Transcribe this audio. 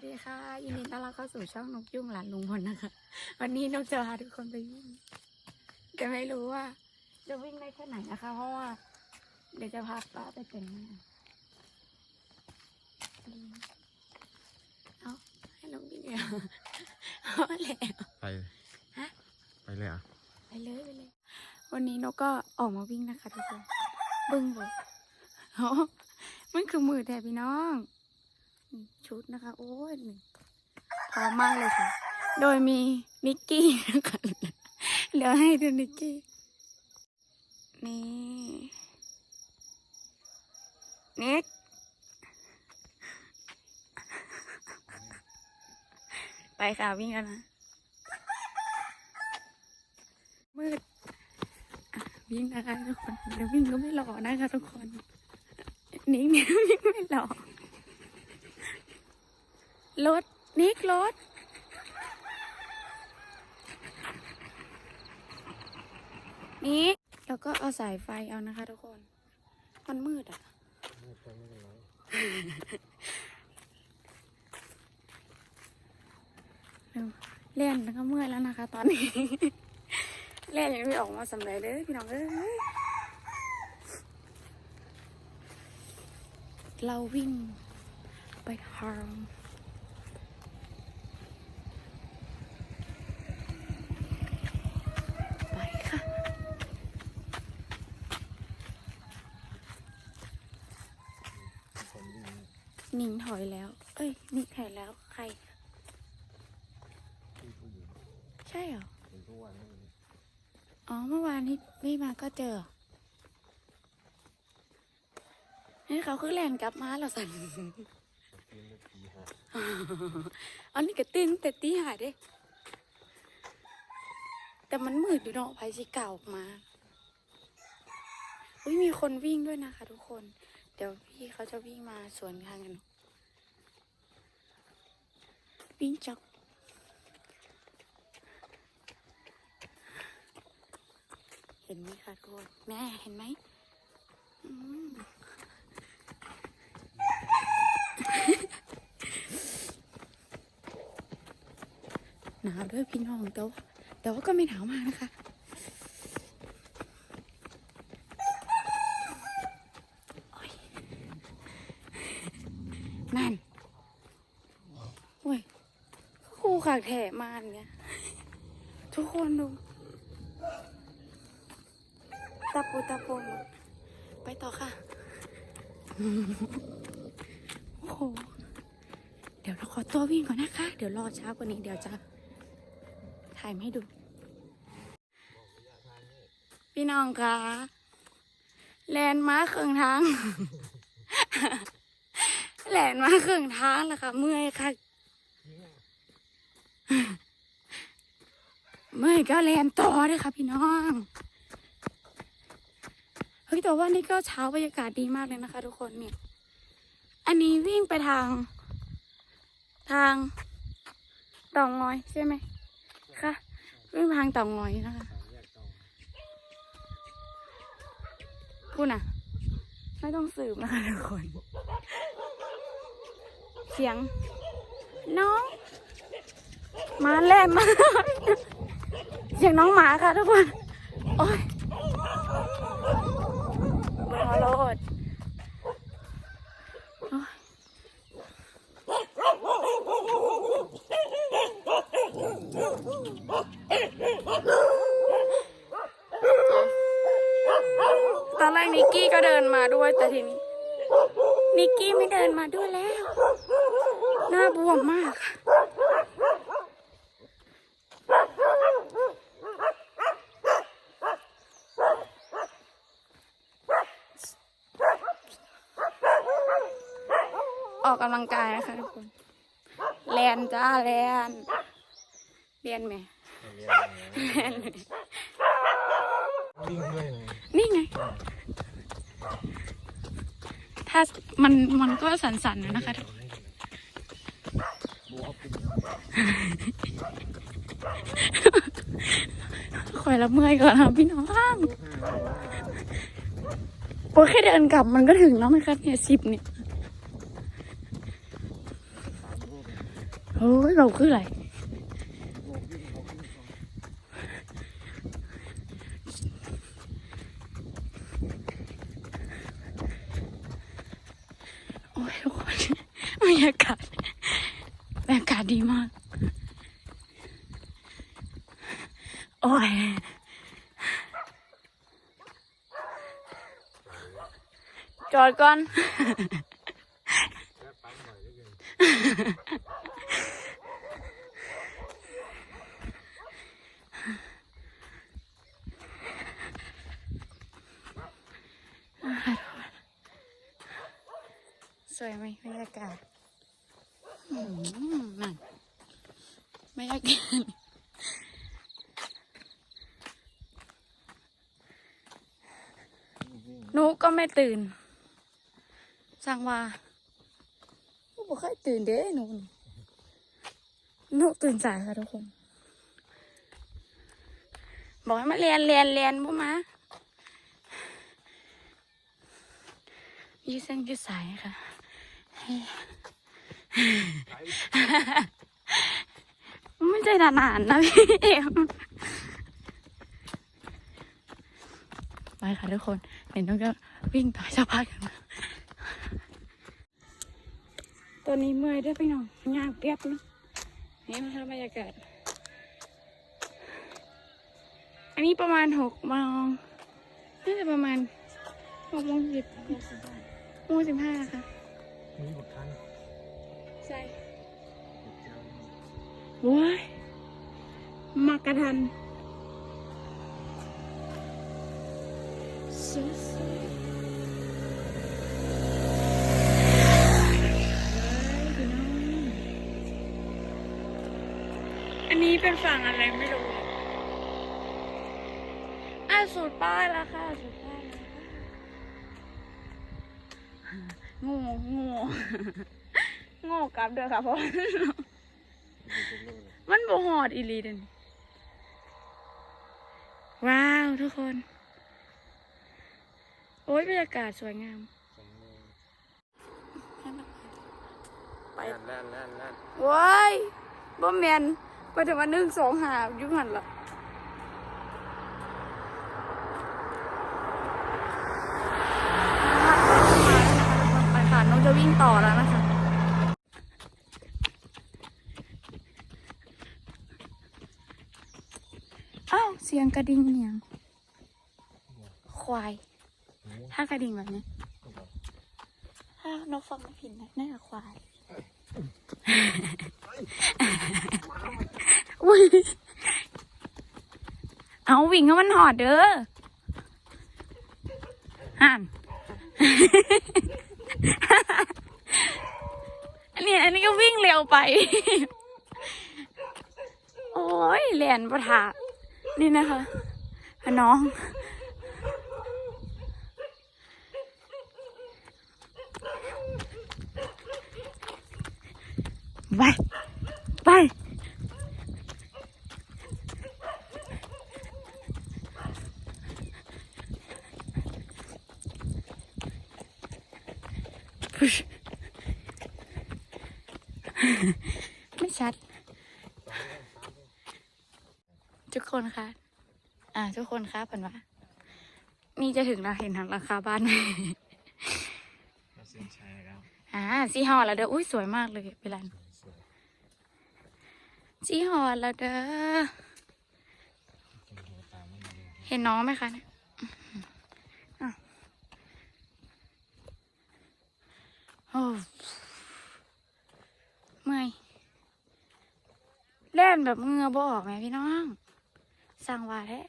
วัสดีค่ะ ยินดีต้อนรับเข้าสู่ช่องนกยุ่งหลานลุงพลนะคะ วันนี้นกจะพาทุกคนไปวิ่งแต่ไม่รู้ว่า จะวิ่งได้แค่ไหนนะคะ เพราะว่า เดี๋ยวจะพาป้าไปแต่งหน้าเอาให้นกวิ่งเลยเหรอเอาแล้วไปฮะไปเลยเหรอะไปเลยไปเลย วันนี้นกก็ออกมาวิ่งนะคะทุกคนเบึ้งเลยอ๋อมันคือมือแต่พี่น้องนี่ ชุดนะคะ โอ้ยพร้อมมากเลยค่ะ โดยมีนิกกี้นะคะเหลือให้ดูนิกกี้ นี่นิกไปค่ะวิ่งกันนะมืดวิ่งนะคะทุกคนเดี๋ยววิ่งก็ไม่หล่อนะคะทุกคนนิกเนี่ยวิ่งไม่หล่อ รถนิกรถนิกแล้วก็เอาสายไฟเอานะคะทุกคน มันมืดอะ เล่นแล้วก็เมื่อยแล้วนะคะ ตอนนี้ เล่นยังไม่ออกมาสำเร็จเลยพี่น้องเอ้ยเราวิ่งไปทางไปค่ะ ผมวิ่ง หนิงถอยแล้ว เอ้ยนิกถอยแล้วใคร ใช่เหรอ อ๋อ เมื่อวานนี้ไม่มาก็เจอนี่เขาคือแลนกลับมาแล้วสันกินได้ปีห้าอันนี้ก็ตื่นแต่ตีหาเด้ แต่มันมืดอยู่เนาะไฟสีเก่าออกมาอุ้ยมีคนวิ่งด้วยนะคะทุกคน เดี๋ยวพี่เขาจะวิ่งมาสวนทางกัน เนอะวิ่งจักเห็นไหมคะทุกคนแม่เห็นไหมหนาวด้วยพี่น้องแต่ว่าแต่ว่าก็ไม่หนาวมากนะคะนั่นโอ้ยครู ขากแถมานเนี่ยทุกคนดูตาปูตาปูหมดไปต่อค่ะ โอ้โห เดี๋ยวเราขอตัววิ่งก่อนนะคะ เดี๋ยวรอเช้ากว่านี้เดี๋ยวจะถ่ายให้ดู พี่น้องคะแลนด์มาร์คครึ่งทาง แลนด์มาร์คครึ่งทางแล้วค่ะ เมื่อยค่ะ เมื่อยก็แลนต่อเลยค่ะพี่น้องเฮ้ยแต่ว่านี่ก็เช้าบรรยากาศดีมากเลยนะคะ ทุกคนเนี่ย อันนี้วิ่งไปทาง ทางเต่องอยใช่ไหมคะวิ่งทางเต่องอยนะคะแยกต่อพูดนะไม่ต้องสืบนะคะทุกคน เสียง น้อง มาแล่นมาเสียงน้องหมาค่ะทุกคน โอ้ยบนหัวโลดตอนแรกนิกกี้ก็เดินมาด้วยแต่ทีนี้นิกกี้ไม่เดินมาด้วยแล้ว หน้าบวมมากค่ะ ออกกำลังกายนะคะทุกคนแลนจ้าแลนเรียนไหมเรียนแลนเลยวิ่งด้วยไงนี่ไง ถ้ามันมันก็สันๆนะนะคะบัวปุ่มคอยละเมื่อยก่อนค่ะพี่น้องพอแค่เดินกลับมันก็ถึงแล้วนะคะเนี่ยสิบเนี่ย โอ้ยเราคืออะไรโอ้ยทุกคนบรรยากาศบรรยากาศดีมาก โอ้ยจอดก่อน แล้วปั๊มหน่อยได้ยัง สวยไหมบรรยากาศอืมนั่นบรรยากาศหนูก็ไม่ตื่น สั่งว่าหนูบอกให้ตื่นเด้หนูหนูตื่นสายค่ะทุกคน บอกให้มาเรียนเรียนเรียนบ่มายืดเส้นยืดสายค่ะ ไม่ใช่นานๆนะพี่เอ็มไปค่ะทุกคน เห็นน้องก็วิ่งต่อสักพักกันตอนนี้เมื่อยได้วยพี่น้องย่างเปียบเนอะนี่มาทำบรรยากาศ อันนี้ประมาณหกโมงน่าจะประมาณหกโมงสิบโมงสิบห้าค่ะ มีบททันใช่บทเจ้าโว้ยมากระทันสวยๆเฮ้ยพี่น้องอันนี้เป็นฝั่งอะไรไม่รู้อะสูตรป้ายแล้วค่ะสูตรป้าย แล้วค่ะงูงูงูกลับเด้อค่ะพ่อดูเป็นเรื่องเลยมันบ่หอดอีหลีเดนว้าวทุกคน โอ้ยบรรยากาศสวยงามสำเนียงไปแล่นแล่นแล่นว้ายบ่แมนไปถึงวันหนึ่งสองหาอยุ่งหันละไปค่ะน้องจะวิ่ง ต่อแล้วนะคะอ้าวเสียงกระดิ่งเนี่ยงควาย ถ้ากระดิ่งแบบนี้ ถ้านกฟังไม่ผิดนะน่าจะควาย อุ้ย เอาวิ่งให้มันหอดเด้อห่าน นี้อันนี้ก็วิ่งเร็วไป โอ้ยเรียนประทานี่นะคะน้องไป ไป พุช ไม่ชัด ทุกคนคะอ่า ทุกคนคะผ่านว่านี่จะถึงแล้วเห็นทางราคาบ้านไหมเราเส้นชัยแล้วอ่าสีหอแล้วเด้ออุ้ยสวยมากเลยเวลาสวยสีหอแล้วเด้อจนหัวตาไม่มีเลยเห็นน้องไหมคะเนี่ยอ้าวโอ้เมื่อยเล่นแบบเหงือบ่ออกไหมพี่น้อง สั่งว่าแท้